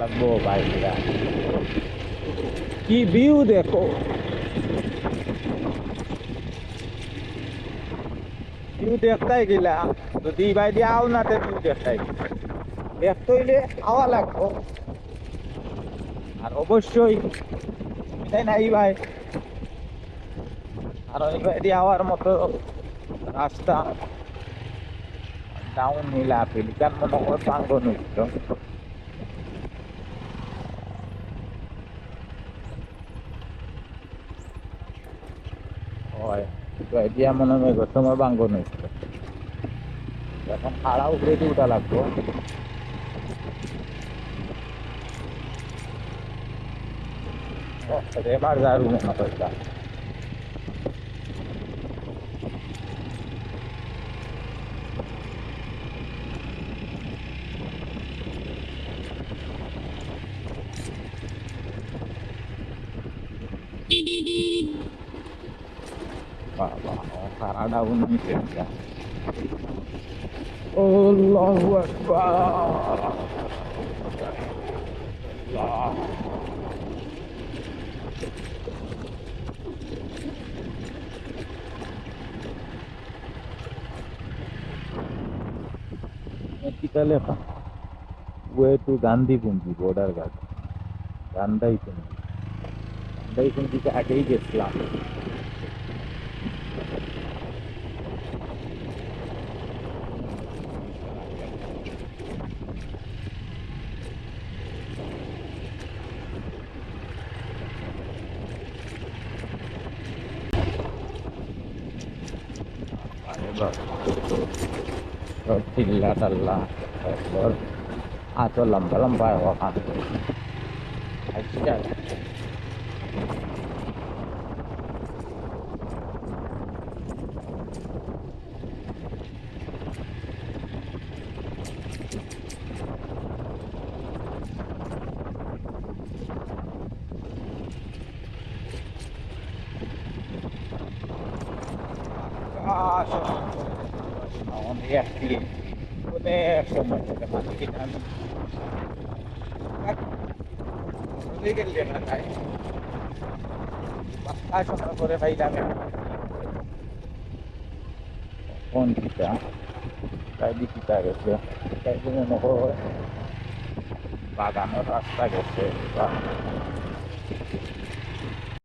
লাগবো কি ভিউ দেখো। ভিউ দেখতাই গেলা। যদি বাই দিয়ে আও না, তে ভিউ দেখতাই দেখতে হইলে লাগবো। আর অবশ্যই তাই নাই ভাই। আর ওই ভাই দিয়ে আওয়ার মতো রাস্তা। ডাউন হিল আপেল কারণ মনে হয় পাঙ্গ নৃত্য এতিয়া মনে হয় গছমৰ বাংগ নৃত্য এখন খাড়া উপরে উঠা লাগবো। এবার যার মনে করতা Allah para daun ya Allahu Akbar Allah kita lepas way to Gandhi Punji border guard Gandhi Punji Gandhi Punji ke ada je Islam চিল্লা টাল্লা তারপর আঁচল লম্বা লম্বা ওখান আচ্ছা। অনেক অনেক সময় থেকে সময় করে পাইলাম কোন কিটা তাই দিকিটা গেছে তাই হয় বাগানের রাস্তা গেছে